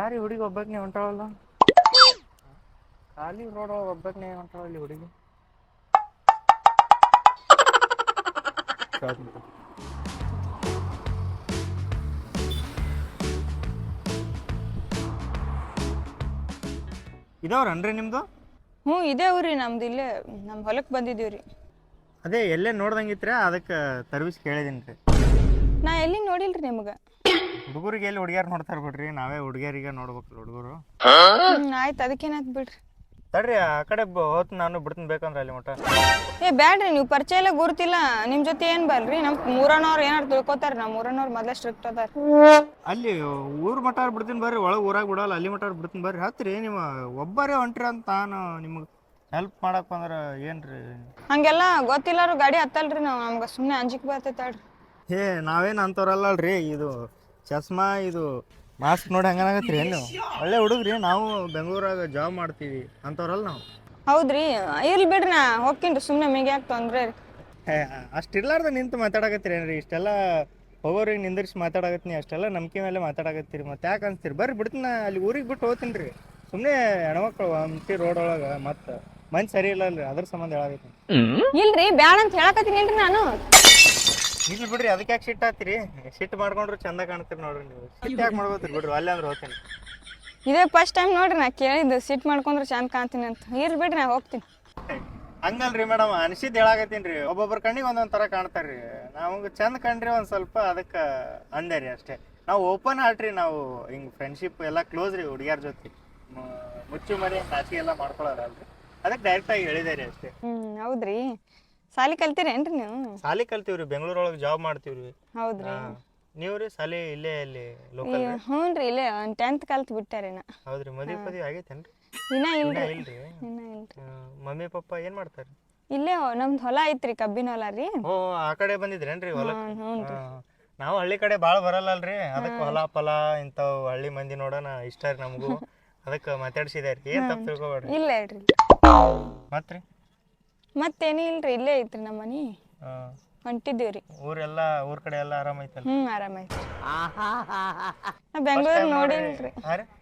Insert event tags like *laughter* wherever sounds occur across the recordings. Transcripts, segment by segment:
ಯಾರಿ ಹುಡುಗಿ ಒಬ್ಬಕ್ನೆ ಹೊಂಟಾವಲ್ಲ ಖಾಲಿ ರೋಡ್ ಒಳಗೆ ಒಬ್ಬಕ್ನೆ ಹೊಂಟಾವ ಇಲ್ಲಿ ಹುಡುಗಿ. ಇದಾವ್ರನ್ರಿ ನಿಮ್ದು? ಹ್ಞೂ ಊರಿ ನಮ್ದು ಇಲ್ಲೇ ನಮ್ಮ ಹೊಲಕ್ಕೆ ಬಂದಿದ್ದೀವಿ ರೀ ಅದೇ ಎಲ್ಲೇ ನೋಡ್ದಂಗಿತ್ರ ಅದಕ್ಕೆ ಸರ್ವಿಸ್ ಕೇಳಿದೀನಿ ರೀ ನಾ ಎಲ್ಲಿ ನೋಡಿಲ್ರಿ ನಿಮ್ಗೆ? ಹುಡುಗರಿಗೆ ಎಲ್ಲಿ ಹುಡುಗಿಯರ್ ನೋಡ್ತಾರ ಬಿಡ್ರಿ ನಾವೇ ಹುಡುಗಿಯರಿಗೆ ನೋಡ್ಬೇಕು ಹುಡುಗರು. ಆಯ್ತು ಅದಕ್ಕೇನಾಯ್ತು ಬಿಡ್ರಿ. ತಡ್ರಿ ಆ ಕಡೆ ಬ- ಹೋತ್ ನಾನು ಬಿಡ್ತೀನಿ ಬೇಕಂದ್ರೆ ಅಲ್ಲಿ ಮಟ ಏ ಬ್ಯಾಡ್ರಿ ನೀವು ಪರಿಚಯ ಎಲ್ಲ ಗುರುತಿಲ್ಲ ನಿಮ್ ಜೊತೆ ಏನ್ ಬಲ್ರಿ ನಮ್ ಮೂರನವ್ರು ಏನಾರು ತಿಳ್ಕೊತಾರ ನಮ್ಮ ಮೂರನವ್ರು ಮೊದ್ಲ ಸ್ಟ್ರಿಕ್ಟ್ ಅದಾರ. ಅಲ್ಲಿ ಊರ್ ಮಟ ಬಿಡ್ತೀನಿ ಬರ್ರಿ ಒಳಗ್ ಊರಾಗ ಬಿಡಲ್ಲ ಅಲ್ಲಿ ಮಟ ಬಿಡ್ತೀನಿ ಬರ್ರಿ. ಹತ್ರಿ ನಿಮ್ಮ ಒಬ್ಬರೇ ಹೊಂಟ್ರಿ ಅಂತ ನಾನು ನಿಮಗೆ ಹೆಲ್ಪ್ ಮಾಡಕ್ ಬಂದ್ರ ಏನ್ರಿ? ಹಂಗೆಲ್ಲ ಗೊತ್ತಿಲ್ಲಾರು ಗಾಡಿ ಹತ್ತಲ್ರಿ ನಾವು ನಮ್ಗೆ ಸುಮ್ಮನೆ ಅಂಜಿಕೆ ಬರ್ತೈತಾಳ್ರಿ ಏ ನಾವೇನು ಅಂತವ್ರಲ್ಲಲ್ರಿ ಇದು ಚಸ್ಮಾ ಇದು ಮಾಸ್ಕ್ ನೋಡಿ ಹಂಗನಾಗತ್ರಿ ಏನು ಒಳ್ಳೆ ಹುಡುಗ್ರಿ ನಾವು ಬೆಂಗಳೂರಾಗ ಜಾಬ್ ಮಾಡ್ತೀವಿ ಅಂತವ್ರಲ್ಲ ನಾವು. ಹೌದ್ರಿ ಇರ್ಲಿ ಬಿಡ್ರಿ ನಾ ಹೋಗ್ತೀನಿ ಸುಮ್ಮನೆ ಮೇಗೆ ಯಾಕೆ ತೊಂದ್ರೆ ರೀ. ಇರ್ಲಾರ್ದ ಅಷ್ಟಿರ್ಲಾರ್ದ ನಿಂತು ಮಾತಾಡಕತ್ತೀರಿ ಏನ್ರಿ? ಇಷ್ಟೆಲ್ಲ ಹೋಗೋರಿಗೆ ನಿಂದಿರ್ಸಿ ಮಾತಾಡಕತ್ತೀನಿ ಅಷ್ಟೆಲ್ಲ ನಂಬಿಕೆ ಮೇಲೆ ಮಾತಾಡಕತ್ತೀರಿ ಮತ್ತೆ ಯಾಕೆ ಅನ್ಸ್ತೀರಿ? ಬರ್ರಿ ಬಿಡ್ತೀನಿ ನಾ ಅಲ್ಲಿ ಊರಿಗೆ ಬಿಟ್ಟು ಹೋಗ್ತೀನಿ ರೀ. ಸುಮ್ಮನೆ ಹೆಣ್ಮಕ್ಳು ಹಂಪಿ ರೋಡ್ ಒಳಗೆ ಮತ್ತೆ ಮನ್ಸು ಸರಿ ಇಲ್ಲ ಅಲ್ರಿ ಅದ್ರ ಸಂಬಂಧ ಹೇಳಾಕತ್ತೀನಿ. ಇಲ್ರಿ ಬ್ಯಾಡ ಅಂತ ಹೇಳಕತ್ತೀನಿ ನಾನು. ಇಲ್ಲಿ ಬಿಡ್ರಿ ಅದಕ್ಕೆ ಯಾಕೆ ಸಿಟ್ಟು ಹಾಕ್ತಿರಿ? ಸಿಟ್ಟು ಮಾಡ್ಕೊಂಡ್ರು ಚಂದ ಕಾಣ್ತೀರಿ ನೋಡ್ರಿ ನೀವು. ಸಿಟ್ಟು ಯಾಕೆ ಮಾಡ್ಬೋದ್ರಿ ಬಿಡ್ರಿ ಅಲ್ಲೇ ಅಂದ್ರೆ ಹೋಗ್ತೀನಿ. ಇದೇ ಫಸ್ಟ್ ಟೈಮ್ ನೋಡ್ರಿ ನಾ ಕೇಳಿದ್ದು ಸಿಟ್ ಮಾಡ್ಕೊಂಡ್ರೆ ಚಂದ ಕಾಣ್ತೀನಿ ಅಂತ. ಇರ್ಲಿ ಬಿಡ್ರಿ ನಾ ಹೋಗ್ತೀನಿ. ಹಂಗಲ್ರಿ ಮೇಡಮ್ ಅನಿಸಿದ್ ಹೇಳಾಕತ್ತೀನಿ ರೀ. ಒಬ್ಬೊಬ್ಬರ ಕಣ್ಣಿಗೆ ಒಂದೊಂದ್ ತರ ಕಾಣ್ತಾರ್ರಿ. ನಾವು ಚಂದ ಕಂಡ್ರಿ ಒಂದ್ ಸ್ವಲ್ಪ ಅದಕ್ಕೆ ಅಂದೆ ರೀ ಅಷ್ಟೇ. ನಾವು ಓಪನ್ ಆಡ್ರಿ ನಾವು ಹಿಂಗ್ ಫ್ರೆಂಡ್ಶಿಪ್ ಎಲ್ಲ ಕ್ಲೋಸ್ ರೀ ಹುಡುಗಿಯರ ಜೊತೆ. ಮುಚ್ಚು ಮರಿ ನಾಚಿಕೆ ಎಲ್ಲ ಮಾಡ್ಕೊಳ್ಳೋರಲ್ರಿ ಅದಕ್ಕೆ ಡೈರೆಕ್ಟಾಗಿ ಹೇಳಿದೆ ರೀ ಅಷ್ಟೇ. ಹ್ಮ್ ಹೌದ್ರಿ. ಸಾಲಿ ಕಲ್ತಿರೇನ್ರಿ ನೀವು? ಸಾಲಿ ಕಲ್ತೀವ್ರಿ ಬೆಂಗಳೂರೊಳಗೆ ಜಾಬ್ ಮಾಡ್ತೀವ್ರಿ. ಹೌದ್ರಿ. ನೀವ್ರಿ ಸಾಲಿ ಇಲ್ಲೇ ಇಲ್ಲಿ ಲೋಕಲ್ ಹ್ಞೂ ರೀ? ಇಲ್ಲೇ ಒಂದು ಟೆಂತ್ ಕಲ್ತ್ ಬಿಟ್ಟಾರಿ ನಾ ಹೌದ್ರಿ ಮದಿ ಪದಿ ಆಗೈತೇನ್ರಿ? ಇನ್ನ ಇನ್ನ ಇಲ್ರಿ? ಇಲ್ರಿ ಇನ್ನ ಇಲ್ರಿ. ಆ, ಮಮ್ಮಿ ಪಪ್ಪ ಏನ್ ಮಾಡ್ತಾರೆ ಇಲ್ಲೇ ನಮ್ದು ಹೊಲ ಐತ್ರಿ ಕಬ್ಬಿನ ಹೊಲ ರೀ. ಓ ಆ ಕಡೆ ಬಂದಿದ್ರೇನ್ರಿ ಹೊಲ ಹ್ಞೂ ರೀ ಹಾ. ನಾವು ಹಳ್ಳಿ ಕಡೆ ಬಾಳ ಬರಲ್ಲಲ್ರಿ? ಅದಕ್ಕ ಹೊಲ ಫಲ ಇಂಥವು ಹಳ್ಳಿ ಮಂದಿ ನೋಡೋಣ ಇಷ್ಟ ರೀ ನಮಗೂ. ಅದಕ್ಕ ಮಾತಾಡ್ಸಿದಾರಿ ಏನ್ ತಪ್ಪು ತಿಳ್ಕೊಬೇಡ್ರಿ? ಇಲ್ಲ ಹೇಳ್ರಿ. ಮತ್ರಿ ಮತ್ತೇನು ಇಲ್ರಿ ಇಲ್ಲೇ ಐತ್ರಿ ನಮ್ಮ ಮನಿ. ಹೊಂಟಿದ್ದೀವ್ರಿ. ಊರೆಲ್ಲ ಊರ್ ಕಡೆ ಎಲ್ಲ ಆರಾಮೈತಲ್ಲ ಹ್ಮ್ ಆರಾಮೈತಿ ನಾ ಬೆಂಗಳೂರು ನೋಡಿಲ್ರಿ.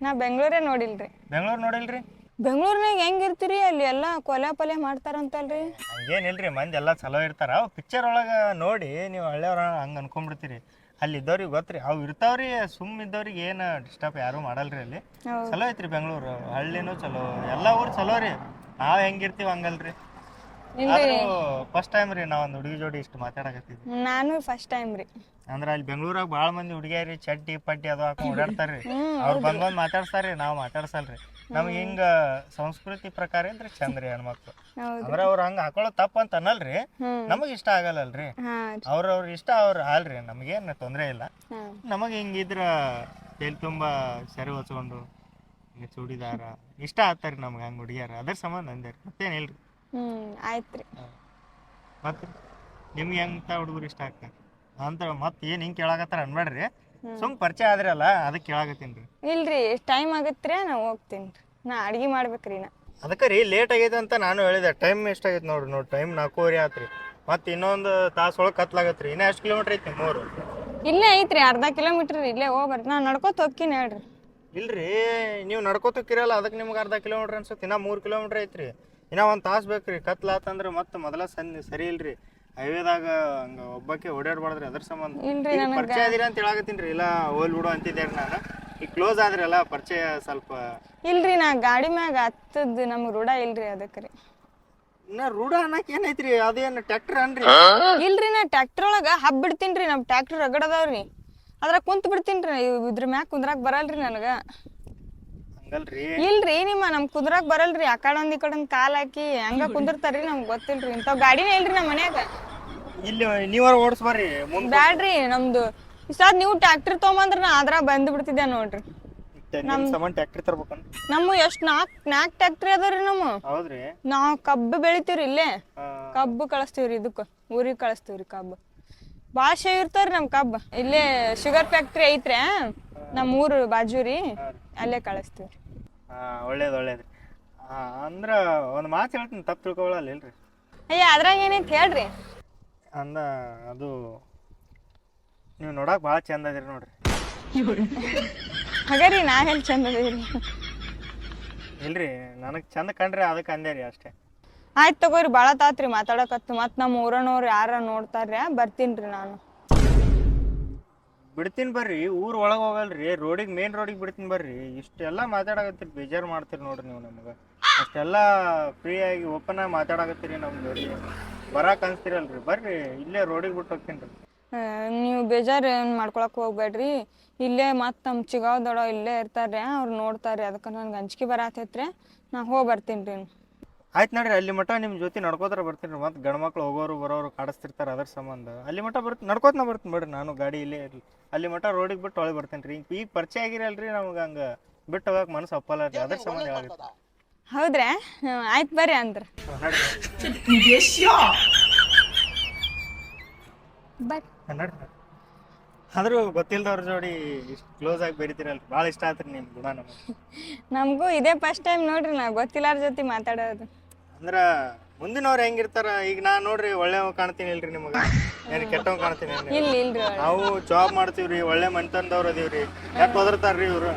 ನಾ ಬೆಂಗಳೂರೇ ನೋಡಿಲ್ರಿ. ಬೆಂಗಳೂರು ನೋಡಿಲ್ರಿ? ಬೆಂಗಳೂರ್ನಾಗ ಹೆಂಗ್ ಇರ್ತೀರಿ ಅಲ್ಲಿ ಎಲ್ಲ ಕೊಲೆ ಪೊಲೆ ಮಾಡ್ತಾರಂತಲ್ರಿ? ಹಂಗೇನಿಲ್ರಿ ಮಂದಿ ಎಲ್ಲ ಚಲೋ ಇರ್ತಾರ. ಅವ್ ಪಿಕ್ಚರ್ ಒಳಗ ನೋಡಿ ನೀವು ಹಳ್ಳಿಯವ್ರ ಹಂಗ ಅನ್ಕೊಂಡ್ಬಿಡ್ತೀರಿ ಅಲ್ಲಿ ಇದ್ದವ್ರಿಗೆ ಗೊತ್ತ್ರಿ ಅವ್ ಇರ್ತಾವ್ರಿ ಸುಮ್ ಇದ್ದವ್ರಿಗೆ ಏನು ಡಿಸ್ಟರ್ಬ್ ಯಾರು ಮಾಡಲ್ರಿ ಅಲ್ಲಿ. ಚಲೋ ಐತ್ರಿ ಬೆಂಗಳೂರು ಹಳ್ಳಿನೂ ಚಲೋ. ಎಲ್ಲ ಊರು ಚಲೋ ರೀ. ನಾವ್ ಹೆಂಗಿರ್ತೀವಿ ಹಂಗಲ್ರಿ. ಆದ್ರೂ ಫಸ್ಟ್ ಟೈಮ್ ರೀ ನಾವ್ ಒಂದ್ ಹುಡುಗಿ ಜೋಡಿ ಇಷ್ಟು ಮಾತಾಡಕತ್ತಿದ್ವಿ. ನಾನು ಫಸ್ಟ್ ಟೈಮ್ ರೀ. ಅಂದ್ರ ಅಲ್ಲಿ ಬೆಂಗಳೂರಾಗ ಬಾಳ ಮಂದಿ ಹುಡುಗಿಯರಿ ಚಡ್ಡಿ ಪಟ್ಟಿ ಅದು ಹಾಕೊಂಡ್ ಓಡಾಡ್ತಾರ್ರಿ ಅವ್ರು ಬಂದ್ ಬಂದ್ ಮಾತಾಡ್ಸ್ತಾರ್ರಿ ನಾವ್ ಮಾತಾಡ್ಸಲ್ರಿ. ನಮ್ಗೆ ಹಿಂಗ ಸಂಸ್ಕೃತಿ ಪ್ರಕಾರ ಇದ್ರೆ ಚಂದ್ರಿ ಹೆಣ್ಮಕ್ಳು. ಅಂದ್ರ ಅವ್ರ ಹಂಗ ಹಾಕೊಳ್ಳೋ ತಪ್ಪ ಅಂತ ಅನ್ನಲ್ರಿ. ನಮಗ್ ಇಷ್ಟ ಆಗಲ್ಲಲ್ರಿ ಅವ್ರ ಅವ್ರ ಅವ್ರವ್ರ ಇಷ್ಟ ಅವ್ರ ಅಲ್ರಿ ನಮಗೇನ ತೊಂದ್ರೆ ಇಲ್ಲ. ನಮಗ್ ನಮಗೆ ಹಿಂಗಿದ್ರ ತಲೆ ತುಂಬಾ ಸರಿ ಹೊಚ್ಕೊಂಡು ಚೂಡಿದಾರ ಇಷ್ಟ ಆಗ್ತಾರ್ರಿ ನಮ್ಗೆ ಹಂಗ ಹುಡುಗಿಯಾರ. ಅದ್ರ ಸಂಬಂಧ ಅಂದ್ರಿ ಮತ್ತೇನ್ ಮತ್ತೇನಿಲ್ರಿ ಹ್ಞೂ ಆಯ್ತ್ರಿ. ಮತ್ತೆ ನಿಮ್ಗೆ ಎಂತ ಹುಡುಗರು ಇಷ್ಟ ಆಗ್ತಾರೆ? ಅಂತ ಮತ್ತೆ ಏನ್ ಹಿಂಗ್ ಕೇಳಾಕತ್ತಾರ ಅನ್ಬೇಡ್ರಿ. ಸುಮ್ ಪರಿಚಯ ಆದ್ರಲ್ಲ ಅದಕ್ಕೆ ಕೇಳಾಕತ್ತೀನಿ ಇಲ್ರಿ ಟೈಮ್ ಆಗತ್ತ್ರಿ ನಾ ಹೋಗ್ತೀನಿ ನಾ ಅಡ್ಗೆ ಮಾಡ್ಬೇಕ್ರಿ ನಾ ಅದಕ್ಕೆ ರೀ ಲೇಟ್ ಆಗೈತೆ ಅಂತ ನಾನು ಹೇಳಿದೆ. ಟೈಮ್ ಎಷ್ಟಾಗೈತೆ ನೋಡ್ರಿ ನೋಡಿ ಟೈಮ್ ನಾಲ್ಕೂವರೆ ಆತ್ರಿ. ಮತ್ತೆ ಇನ್ನೊಂದು ತಾಸು ಒಳಗೆ ಕತ್ಲಾಗತ್ರಿ. ಇನ್ನೂ ಎಷ್ಟು ಕಿಲೋಮೀಟರ್ ಐತಿ ಮೂರು? ಇಲ್ಲೇ ಐತ್ರಿ ಅರ್ಧ ಕಿಲೋಮೀಟರ್ ಇಲ್ಲೇ ಹೋಗ್ಬಾರ್ದು ನಾ ನಡ್ಕೋತ ಹೋಗ್ತೀನಿ ಹೇಳ್ರಿ. ಇಲ್ರಿ ನೀವು ನಡ್ಕೋತಕ್ಕಿರಲ್ಲ ಅದಕ್ಕೆ ನಿಮ್ಗೆ ಅರ್ಧ ಕಿಲೋಮೀಟ್ರ್ ಅನ್ಸುತ್ತೆ. ಇನ್ನ ಮೂರು ಕಿಲೋಮೀಟರ್ ಐತ್ರಿ. ಇನ್ನ ಒಂದು ತಾಸು ಬೇಕ್ರಿ. ಕತ್ಲಾತಂದ್ರೆ ಮತ್ತೆ ಮೊದಲ ಸಂದಿ ಸರಿ ಇಲ್ರಿ. ಹೈವೇದಾಗ ಹಂಗ ಒಬ್ಬಕ್ಕೆ ಓಡಾಡ್ಬಾರ್ದ್ರಿ ಅದ್ರ ಸಂಬಂಧ. ಇಲ್ರಿ ಈಗ ಪರಿಚಯ ಅದೀರ ಅಂತ ಹೇಳಾಕತ್ತೀನಿ ರೀ ಇಲ್ಲ ಹೋಲ್ ಬಿಡು ಅಂತಿದ್ದೆ ನಾನು. ಈಗ ಕ್ಲೋಸ್ ಆದ್ರಲ್ಲ ಪರಿಚಯ ಸ್ವಲ್ಪ ಇಲ್ರಿ ನಾ ಗಾಡಿ ಮ್ಯಾಗ ಹತ್ತದ್ ನಮ್ಗೆ ರೂಢ ಇಲ್ರಿ ಅದಕ್ಕೆ ರೀ. ಇನ್ನ ರೂಢ ಅನ್ನಕ್ ಏನೈತ್ರಿ? ಅದೇನು ಟ್ರ್ಯಾಕ್ಟರ್ ಅನ್ರಿ? ಇಲ್ರಿ ನಾ ಟ್ರ್ಯಾಕ್ಟರ್ ಒಳಗ ಹಬ್ ಬಿಡ್ತೀನಿ ರೀ ನಮ್ಮ ಟ್ರ್ಯಾಕ್ಟರ್ ರಗಡದವ್ರಿ ಅದ್ರಾಗ ಕುಂತ್ ಬಿಡ್ತೀನಿ ರೀ ಇದ್ರ ಮ್ಯಾಗ ಕುಂದ್ರಾಕ್ ಬರಲ್ರಿ ನನಗೆ. ಹಂಗಲ್ರಿ? ಇಲ್ರಿ ನಿಮ್ಮ ನಮ್ ಕುಂದ್ರಾಕ್ ಬರಲ್ರಿ. ಆ ಕಡೆ ಒಂದ್ ಈ ಕಡೆ ಒಂದ್ ಕಾಲ್ ಹಾಕಿ ಹಂಗ ಕುಂದಿರ್ತಾರ್ರಿ ನಮ್ಗ್ ಗೊತ್ತಿಲ್ರಿ. ಇಂಥವ್ ಗಾಡಿನೇ ಇಲ್ರಿ ನಮ್ ಮನ್ಯಾಗ. ಇಲ್ಲಿ ನೀವಾರ ಓಡಿಸ್ಬರ್ರಿ ಮುಂದೆ ಬ್ಯಾಡ್ರಿ ನಮ್ದು. ಸರ್ ನೀವು ಟ್ರ್ಯಾಕ್ಟರ್ ತಗೊಂಬಂದ್ರ ನಾ ಅದ್ರಾಗ ಬಂದ್ ಬಿಡ್ತಿದ್ದೆ ನೋಡ್ರಿ. ನಿಮ್ಮ ಟ್ರ್ಯಾಕ್ಟರ್ ಎಷ್ಟ್ ನಾಕ್ ನಾಕ್ ಟ್ರ್ಯಾಕ್ಟರಿ ಅದಾವ್ರಿ ನಮ್ಮ. ಹೌದ್ರಿ. ನಾವ್ ಕಬ್ಬು ಬೆಳಿತೀವ್ರಿ ಇಲ್ಲೇ. ಆ, ಕಬ್ಬು ಕಳಿಸ್ತೀವ್ರಿ ಇದಕ್ಕ. ಊರಿಗೆ ಕಳಿಸ್ತೀವ್ರಿ ಕಬ್ಬು. ಭಾಳ ಶೇವ್ ಇರ್ತಾವ್ರಿ ನಮ್ ಕಬ್ಬು. ಇಲ್ಲೇ ಶುಗರ್ ಫ್ಯಾಕ್ಟ್ರಿ ಐತ್ರಿ ನಮ್ಮ ಊರು ಬಾಜು ರೀ. ಅಲ್ಲೇ ಕಳಿಸ್ತೀವಿ. ಆ, ಒಳ್ಳೇದು ಒಳ್ಳೇದು. ಹಾಂ ಅಂದ್ರ ಒಂದು ಮಾತು ಹೇಳ್ತೀನಿ ತಪ್ಪು ತಿಳ್ಕೊಳಲ್ಲ ಇಲ್ರಿ. ಅಯ್ಯ ಅದ್ರಾಗ ಏನೈತಿ ಹೇಳ್ರಿ? ಅಂದ ಅದು ನೀವು ನೋಡಕ್ಕೆ ಭಾಳ ಚಂದ ಅದಿರಿ ನೋಡ್ರಿ. ಹಾಗಾರಿ ನಾ ಹೇಳಿ ಚಂದ ಅದೀರಿ? ಇಲ್ರಿ ನನಗೆ ಚಂದ ಕಂಡ್ರೆ ಅದಕ್ಕೆ ಅಂದೆ ರೀ ಅಷ್ಟೇ. ಆಯ್ತು ತಗೋರಿ ಭಾಳ ತಾತ್ರಿ ಮಾತಾಡಕತ್ತು. ಮತ್ತೆ ನಮ್ಮ ಊರನವ್ರು ಯಾರ ನೋಡ್ತಾರ್ಯ ಬರ್ತೀನಿ ನಾನು. ಬಿಡ್ತೀನಿ ಬರ್ರಿ, ಊರ್ ಒಳಗೆ ಹೋಗಲ್ರಿ, ರೋಡಿಗೆ ಮೇನ್ ರೋಡಿಗೆ ಬಿಡ್ತೀನಿ ಬರ್ರಿ. ಇಷ್ಟೆಲ್ಲ ಮಾತಾಡಕತ್ತೀರಿ, ಬೇಜಾರು ಮಾಡ್ತೀರಿ ನೋಡ್ರಿ ನೀವು ನಮ್ಗೆ. ಅಷ್ಟೆಲ್ಲ ಫ್ರೀ ಆಗಿ ಓಪನ್ ಆಗಿ ಮಾತಾಡಕತ್ತೀರಿ ನಮ್ಗೆ ಜೋಡಿ ಬರಾಕ್ ಅನ್ಸ್ತಿರಲ್ರಿ, ಬರ್ರಿ, ಇಲ್ಲೇ ರೋಡಿಗೆ ಬಿಟ್ಟು ಹೋಗ್ತೀನಿ ರೀ. ನೀವು ಬೇಜಾರು ಏನು ಮಾಡ್ಕೊಳಕ್ ಹೋಗ್ಬೇಡ್ರಿ. ಇಲ್ಲೇ ಮತ್ತೆ ನಮ್ಮ ಚಿಗಾವ್ದೊಡ ಇಲ್ಲೇ ಇರ್ತಾರೆ ಅವ್ರು ನೋಡ್ತಾರೆ ಅದಕ್ಕೆ ನನ್ಗೆ ಅಂಜಿಕೆ ಬರತೈತ್ರಿ. ನಾ ಹೋಗಿ ಬರ್ತೀನಿ ರೀ. ಆಯ್ತು ನೋಡ್ರಿ ಅಲ್ಲಿ ಮಠ ನಿಮ್ಮ ಜೊತೆ ನಡ್ಕೋತಾರ ಬರ್ತೀನಿ ರೀ ಮತ್ತೆ ಗಂಡು ಮಕ್ಳು ಹೋಗೋರು ಬರೋರು ಕಾಡಿಸ್ತಿರ್ತಾರೆ ಅದ್ರ ಸಂಬಂಧ. ಅಲ್ಲಿ ಮಟ ಬರ್ತೀನಿ ನಡ್ಕೋತನ ಬರ್ತೀನಿ ಬಿಡ್ರಿ ನಾನು ಗಾಡಿ ಇಲ್ಲೇ ಇರಲಿ. ಅಲ್ಲಿ ಮಠ ರೋಡಿಗೆ ಬಿಟ್ಟು ಒಳಗೆ ಬರ್ತೀನಿ ರೀ. ಈಗ ಪರಿಚಯ ಆಗಿರಲ್ರಿ ನಮ್ಗೆ ಹಂಗೆ ಬಿಟ್ಟು ಹೋಗಕ್ಕೆ ಮನಸ್ಸು ಒಪ್ಪಲ್ಲ ರೀ ಅದ್ರ ಸಂಬಂಧ ಹೇಳಾಗತ್ತೆ ಹೌದ್ರಾ? ಆಯ್ತು ಬರ್ರಿ ಅಂದ್ರೆ. ಬರ್ರಿ ಆದ್ರೂ ಗೊತ್ತಿಲ್ದವ್ರ ಜೋಡಿ ಇಷ್ಟು ಕ್ಲೋಸ್ ಆಗಿ ಬೆರಿತೀರಲ್ರಿ ಭಾಳ ಇಷ್ಟ ಆತ್ರಿ ನಿಮ್ಮ ಗುಣ ನಮಗೆ. ನಮಗೂ ಇದೇ ಫಸ್ಟ್ ಟೈಮ್ ನೋಡ್ರಿ ನಾ ಗೊತ್ತಿಲ್ಲಾರ ಜೊತೆ ಮಾತಾಡೋದು. ಅಂದ್ರ ಮುಂದಿನವ್ರು ಹೆಂಗಿರ್ತಾರ ಈಗ ನಾ ನೋಡ್ರಿ ಒಳ್ಳೆ ಕಾಣ್ತೀನಿ ಇಲ್ರಿ ನಿಮಗೆ ಏನ್ ಕೆಟ್ಟವ್ ಕಾಣ್ತೀನಿ ಏನ್ರಿ? ಇಲ್ಲ ಇಲ್ರಿ ಒಳ್ಳೆ. ನಾವು ಜಾಬ್ ಮಾಡ್ತೀವ್ರಿ ಒಳ್ಳೆ ಮನೆತನದವ್ರು ಅದೀವ್ರಿ ಯಾಕೆ ಒದರ್ತಾರ್ರಿ ಇವ್ರು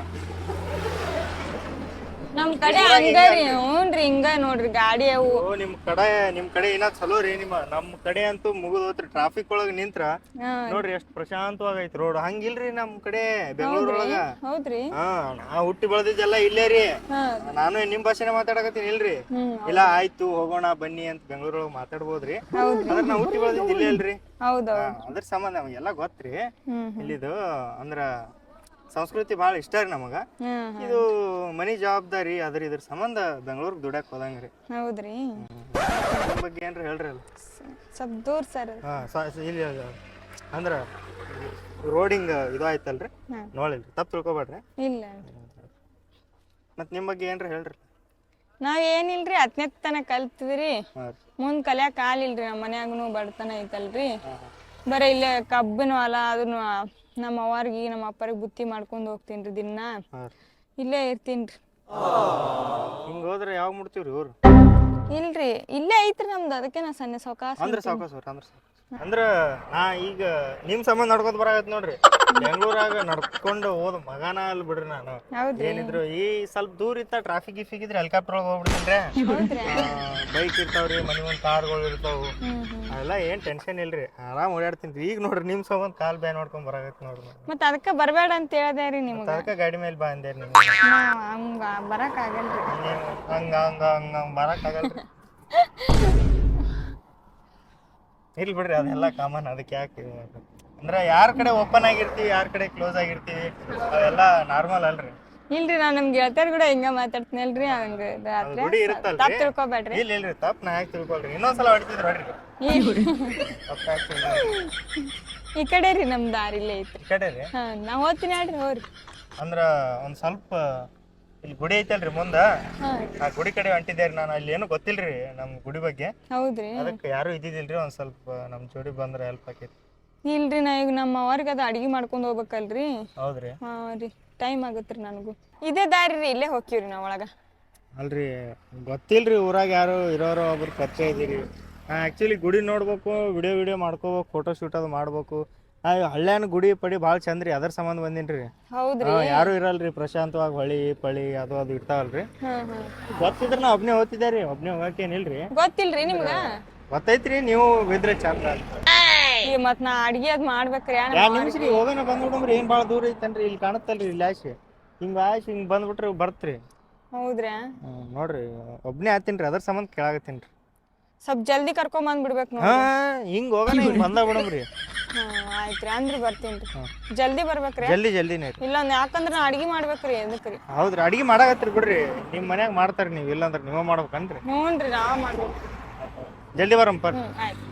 ನಮ್ ಕಡೆ ಹಂಗರಿ ಹ್ಞೂನ್ರಿ ಹಿಂಗ ನೋಡ್ರಿ ಗಾಡಿ ಅವು. ಓ ನಿಮ್ ಕಡೆ ನಿಮ್ ಕಡೆ ಏನ ಚಲೋ ರೀ ನಿಮ್ಮ ನಮ್ ಕಡೆ ಅಂತೂ ಮುಗಿದ್ ಹೋತ್ರಿ. ಟ್ರಾಫಿಕ್ ಒಳಗ್ ನಿಂತ್ರ ನೋಡ್ರಿ ಎಷ್ಟ್ ಪ್ರಶಾಂತವಾಗೈತಿ ರೋಡ್ ಹಂಗಿಲ್ರಿ ನಮ್ ಕಡೆ ಬೆಂಗಳೂರೊಳಗ. ಹೌದ್ರಿ. ಹಾ ನಾ ಹುಟ್ಟಿ ಬೆಳೆದಿದ್ದೆಲ್ಲ ಇಲ್ಲೇ ರೀ. ನಾನು ನಿಮ್ ಭಾಷೆನೇ ಮಾತಾಡಕತ್ತೀನಿ ಇಲ್ರಿ? ಇಲ್ಲ ಆಯ್ತು ಹೋಗೋಣ ಬನ್ನಿ ಅಂತ ಬೆಂಗಳೂರೊಳಗ ಮಾತಾಡ್ಬೋದ್ರಿ. ಹೌದ್ರಿ. ಅದ್ರ ನಾ ಹುಟ್ಟಿ ಬೆಳೆದಿದ್ದು ಇಲ್ಲೇ ಅಲ್ರಿ ಅದ್ರ ಸಂಬಂಧ ಎಲ್ಲಾ ಗೊತ್ತ್ರಿ. ಇಲ್ಲಿದು ಅಂದ್ರ ಸಂಸ್ಕೃತಿ ಭಾಳ ಇಷ್ಟ ರೀ ನಮಗ. ಇದು ಮನಿ ಜವಾಬ್ದಾರಿ ಅದ್ರ ಇದ್ರ ಸಂಬಂಧ ಬೆಂಗಳೂರಿಗೆ ದುಡ್ಯಾಕ್ ಹೋದಂಗ್ರಿ ಹೌದ್ರಿ. ಅದ್ರ ಬಗ್ಗೆ ಏನ್ರ ಹೇಳ್ರಿ ಅಲ್ಲ ಸ್ವಲ್ಪ ದೂರ ಸರ್ ಹಾ ಇಲ್ಲಿ ಅದು ಅಂದ್ರ ರೋಡಿಂಗ್ ಇದು ಆಯ್ತಲ್ರಿ. ನೋಡಿಲ್ರಿ. ತಪ್ಪು ತಿಳ್ಕೊಬೇಡ್ರಿ. ಇಲ್ಲ. ಮತ್ ನಿಮ್ ಬಗ್ಗೆ ಏನ್ರ ಹೇಳ್ರಿ? ನಾವ್ ಏನಿಲ್ರಿ ಹತ್ತನೇ ತನ ಕಲ್ತಿದ್ರಿ. ಮುಂದ್ ಕಲಿಯಾಕ ಆಲಿಲ್ರಿ ನಮ್ಮ ಮನ್ಯಾಗನು ಬಡತನ ಐತಲ್ರಿ. ಬರೀ ಇಲ್ಲೇ ಕಬ್ಬಿನ ಹೊಲ ಅದನ್ನು ನಮ್ಮ ಅವ್ವಾರ್ಗಿ ನಮ್ಮ ಅಪ್ಪರಿಗೆ ಬುತ್ತಿ ಮಾಡ್ಕೊಂಡು ಹೋಗ್ತೀನಿ ದಿನ. ಇಲ್ಲೇ ಇರ್ತೀನಿ ಹಿಂಗ ಹೋದ್ರೆ ಯಾವಾಗ ಮುಡ್ತೀವ್ರಿ ಊರು? ಇಲ್ರಿ ಇಲ್ಲೇ ಐತ್ರಿ ನಮ್ದು. ಅದಕ್ಕೆ ನಾ ಸಣ್ಣ ಸಾವಕಾಶ ಅಂದ್ರ ಸಾವ್ಕಾಸ್ ಅವ್ರ ಅಂದ್ರ ಸಾವ್ಕಾಸ್. ಅಂದ್ರ ನಾ ಈಗ ನಿಮ್ ಸಂಬಂಧ ನಡ್ಕೊತ ಬರಾಗತ್ ನೋಡ್ರಿ. ಬೆಂಗಳೂರಾಗ ನಡ್ಕೊಂಡು ಹೋದ ಮಗನ ಅಲ್ಲಿ ಬಿಡ್ರಿ ನಾನು. ಹೌದ್ರಿ. ಏನಿದ್ರು ಈ ಸ್ವಲ್ಪ ದೂರ ಇತ್ತ ಟ್ರಾಫಿಕ್ ಗಿಫಿಕ್ ಇದ್ರೆ ಹೆಲಿಕಾಪ್ಟರ್ ಒಳಗೆ ಹೋಗ್ಬಿಡ್ತೀನಿ ಬೈಕ್ ಇರ್ತಾವ್ರಿ ಮನಿ ಮುಂದ್ ಕಾರ್ಗಳು ಇರ್ತಾವು. ಅವೆಲ್ಲ ಏನ್ ಟೆನ್ಷನ್ ಇಲ್ರಿ. ಆರಾಮ್ ಓಡಾಡ್ತೀನಿ ಈಗ ನೋಡ್ರಿ ನಿಮ್ ಸಂಬಂಧ ಕಾಲ್ ಬ್ಯಾನ್ ನೋಡ್ಕೊಂಡ್ ಬರಾಗತ್ ನೋಡ್ರಿ ಮತ್ತ ಅದಕ್ಕ ಬರಬೇಡ ಅಂತ ಹೇಳ್ದೆ ರೀ ನಿಮ್ಗ. ಅದಕ್ಕೆ ಗಾಡಿ ಮೇಲೆ ಬಾ ಅಂದೆ ಹಂಗ ಬರಕ್ ಆಗಲ್ರಿ. ಹಂಗ ಹಂಗ ಹಂಗ ಹಂಗ ಬರಕ್ ಆಗಲ್ರಿ. *laughs* ಇರ್ಲಿ ಬಿಡ್ರಿ ಅದೆಲ್ಲ ಕಾಮನ್ ಅದಕ್ಕೆ ಯಾಕೆ? ಅಂದ್ರೆ ಯಾರ ಕಡೆ ಓಪನ್ ಆಗಿರ್ತೀವಿ ಯಾರ ಕಡೆ ಕ್ಲೋಸ್ ಆಗಿರ್ತೀವಿ ಅವೆಲ್ಲ ನಾರ್ಮಲ್ ಅಲ್ರಿ. ಇಲ್ರಿ ನಾ ನಮ್ ಗೆಳತಿಯರ್ ಕೂಡ ಹಿಂಗ ಹಂಗ ರಾತ್ರಿ ರೂಢಿ ಇರುತ್ತಲ್ರಿ. ತಪ್ಪ ತಿಳ್ಕೊಬೇಡ್ರಿ. ಇಲ್ಲ ಇಲ್ರಿ ತಪ್ಪ ನಾ ಯಾಕೆ ತಿಳ್ಕೊಳ್ರಿ? ಇನ್ನೊಂದ್ಸಲ ಹೊಡಿತಿದ್ರು ಹೊಡ್ರಿ. ಈ- ಯಾಕೆ ಈ ಕಡೆ ರೀ ನಮ್ ದಾರಿಲೇ ಐತ್ರಿ. ಈ ಕಡೆ ರೀ? ಹಾ ನಾ ಹೋಗ್ತೀನಿ ಹೇಳ್ರಿ ಹೋಗ್ರಿ. ಅಂದ್ರ ಒಂದ್ ಸ್ವಲ್ಪ ಇಲ್ಲಿ ಗುಡಿ ಐತಲ್ರಿ ಮುಂದ? ಆ ಗುಡಿ ಕಡೆ ಹೊಂಟಿದ್ದೇರಿ ನಾನು. ಅಲ್ಲಿ ಏನು ಗೊತ್ತಿಲ್ರಿ ನಮ್ ಗುಡಿ ಬಗ್ಗೆ. ಹೌದ್ರಿ. ಅದಕ್ಕೆ ಯಾರು ಇದ್ದಿದ್ದಿಲ್ರಿ? ಒಂದ್ ಸ್ವಲ್ಪ ನಮ್ ಜೋಡಿ ಬಂದ್ರೆ ಹೆಲ್ಪ್ ಆಕೈತಿ. ಇಲ್ರಿ ನಾ ಈಗ ನಮ್ಮ ಅವ್ರಿಗೆ ಅದು ಅಡಿಗೆ ಮಾಡ್ಕೊಂಡ್ ಹೋಗ್ಬೇಕಲ್ರಿ. ಹೌದ್ರಿ. ಹಾ ರೀ. ಟೈಮ್ ಆಗತ್ರಿ ನನಗೂ. ಇದೇ ದಾರಿ ರೀ ಇಲ್ಲೇ ಹೋಗ್ತೀವ್ರಿ ನಾವ್ ಒಳಗ. ಅಲ್ರಿ. ಗೊತ್ತಿಲ್ರಿ ಊರಾಗ ಯಾರು ಇರೋರು ಒಬ್ರು ಪರಿಚಯ ಇದೀರಿ ಆಕ್ಚುಲಿ ಗುಡಿ ನೋಡ್ಬೇಕು ವಿಡಿಯೋ ವಿಡಿಯೋ ಮಾಡ್ಕೋಬೇಕು ಫೋಟೋ ಶೂಟ್ ಅದು ಮಾಡ್ಬೇಕು. ಹಳ್ಳ್ಯಾನ ಗುಡಿ ಪಡಿ ಭಾಳ ಚಂದ್ರಿ ಅದರ ಸಂಬಂಧ ಬಂದಿನ್ರಿ. ಹೌದ್ರಿ. ಹಾ, ಯಾರು ಇರಲ್ರಿ ಪ್ರಶಾಂತವಾಗಿ ಹೊಳಿ ಪಳಿ ಅದು ಅದು ಇರ್ತಾವಲ್ರಿ. ಹ್ಮ್ ಹಾ. ಗೊತ್ತಿದ್ರೆ ನಾ ಒಬ್ನೇ ಓದ್ತಿದ್ದೆ ರೀ ಒಬ್ನೇ ಹೋಗಕ್ಕೇನಿಲ್ರಿ ಗೊತ್ತಿಲ್ರಿ ನಿಮ್ಗ? ಗೊತ್ತೈತ್ರಿ ನೀವು ಬಿದ್ರೆ ಚಂದ ಈ ಮತ್ ನಾ ಅಡ್ಗಿ ಅದ್ ಮಾಡ್ಬೇಕ್ರಿ ಯಾ ನಿಮಿಷ ರೀ ಹೋಗೋಣ ಬಂದ್ಬಿಡಮ್ರಿ ಏನ್ ಭಾಳ ದೂರ ಐತನ್ರಿ ಇಲ್ಲಿ ಕಾಣತ್ತಲ್ರಿ ಇಲ್ಲಿ ಆಶ್. ಹಿಂಗ ಆಶ್ ಹಿಂಗ್ ಬಂದ್ಬಿಟ್ರಿ ಬರ್ತ್ರಿ. ಹೌದ್ರಿ? ಹ್ಮ್, ನೋಡ್ರಿ ಒಬ್ನೇ ಆತೀನ್ರಿ ಅದ್ರ ಸಂಬಂಧ ಕೇಳಾಗತ್ತೀನ್ರಿ. ಸ್ವಲ್ಪ ಜಲ್ದಿ ಕರ್ಕೊಂಡ್ ಬಂದ್ಬಿಡ್ಬೇಕು ನೋಡಿ ಹಾ ಹಿಂಗ್ ಹೋಗೋಣ ಹಿಂಗ್ ಬಂದ ಬಿಡಮ್ರಿ. ಹಾ ಆಯ್ತ್ರಿ. ಅಂದ್ರ ಬರ್ತೀನ್ರಿ ಜಲ್ದಿ ಬರ್ಬೇಕ್ರಿ. ಜಲ್ದಿ ಜಲ್ದಿನೇ ರೀ ಇಲ್ಲ ಯಾಕಂದ್ರ ನಾ ಅಡಿಗೆ ಮಾಡ್ಬೇಕ್ರಿ ಎದಕ್ರಿ ಹೌದ್ರಿ ಅಡಿಗೆ ಮಾಡಾಕತ್ರಿ ಬಿಡ್ರಿ. ನಿಮ್ ಮನ್ಯಾಗ ಮಾಡ್ತಾರ ನೀವ್ ಇಲ್ಲಾಂದ್ರ ನೀವ ಮಾಡ್ಬೇಕನ್ರಿ. ಹ್ಞೂನ್ರಿ ನಾ ಮಾಡ್ಬೇಕು ಜಲ್ದಿ ಬರಮ್ಮ ಪರ್. ಹ್ಮ್ ಆಯ್ತು.